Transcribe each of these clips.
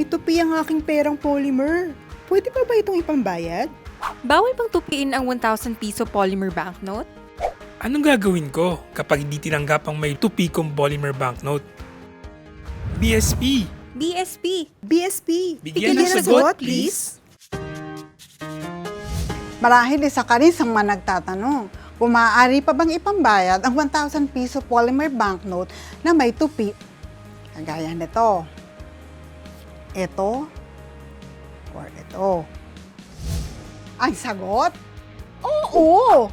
may tupi ang aking perang polymer. Pwede pa ba itong ipambayad? Bawal bang tupiin ang 1,000 piso polymer banknote? Anong gagawin ko kapag hindi tinanggap ang may tupikong polymer banknote? BSP! BSP. BSP, Bigyan ng sagot, please. Marahil isa ka rin sa mga nagtatanong, kung maaari pa bang ipambayad ang 1,000 piso polymer banknote na may tupi? Kagaya nito. Ito or ito. Ang sagot? Oo!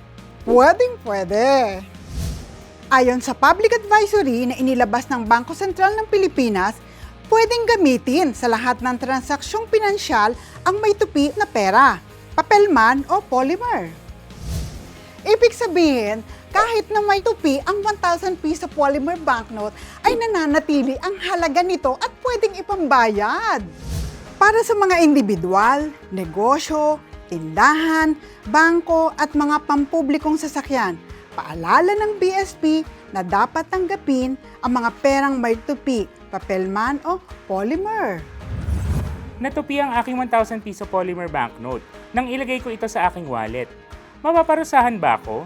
Pwedeng pwede. Ayon sa public advisory na inilabas ng Bangko Sentral ng Pilipinas, pwedeng gamitin sa lahat ng transaksyong pinansyal ang may tupi na pera, papel man o polymer. Ibig sabihin, kahit na may tupi ang 1,000 piso polymer banknote ay nananatili ang halaga nito at pwedeng ipambayad. Para sa mga individual, negosyo, tindahan, bangko at mga pampublikong sasakyan, paalala ng BSP na dapat tanggapin ang mga perang may tupi, papel man o polymer. Natupi ang aking 1,000 piso polymer banknote nang ilagay ko ito sa aking wallet. Mapaparusahan ba ako?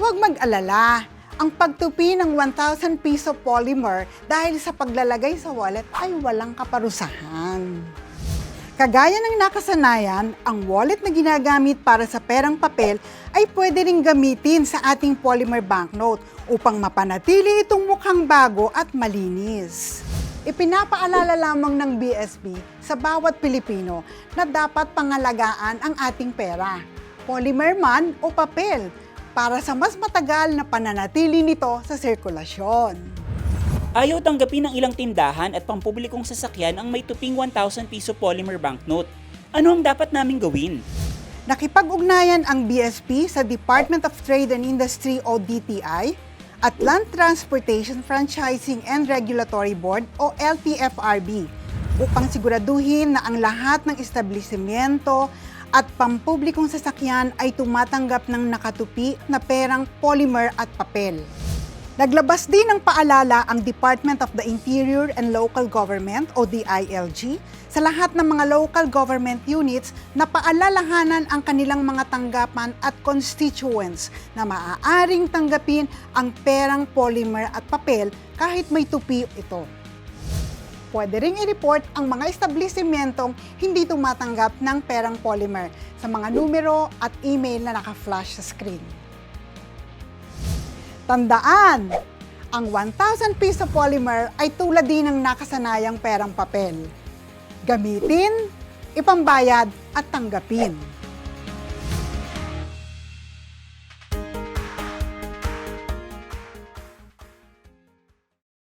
Huwag mag-alala. Ang pagtupi ng 1,000 piso polymer dahil sa paglalagay sa wallet ay walang kaparusahan. Kagaya ng nakasanayan, ang wallet na ginagamit para sa perang papel ay pwede ring gamitin sa ating polymer banknote upang mapanatili itong mukhang bago at malinis. Ipinapaalala lamang ng BSP sa bawat Pilipino na dapat pangalagaan ang ating pera, polymer man o papel, para sa mas matagal na pananatili nito sa sirkulasyon. Ayaw tanggapin ng ilang tindahan at pampublikong sasakyan ang may tuping 1,000 piso polymer banknote. Ano ang dapat naming gawin? Nakipag-ugnayan ang BSP sa Department of Trade and Industry o DTI at Land Transportation Franchising and Regulatory Board o LTFRB upang siguraduhin na ang lahat ng establishmento at pampublikong sasakyan ay tumatanggap ng nakatupi na perang polymer at papel. Naglabas din ng paalala ang Department of the Interior and Local Government o DILG sa lahat ng mga local government units na paalalahanan ang kanilang mga tanggapan at constituents na maaaring tanggapin ang perang polymer at papel kahit may tupi ito. Pwede ring i-report ang mga establishmentong hindi tumatanggap ng perang polymer sa mga numero at email na naka-flash sa screen. Tandaan, ang 1,000 piso polymer ay tulad din ng nakasanayang perang papel. Gamitin, ipambayad at tanggapin.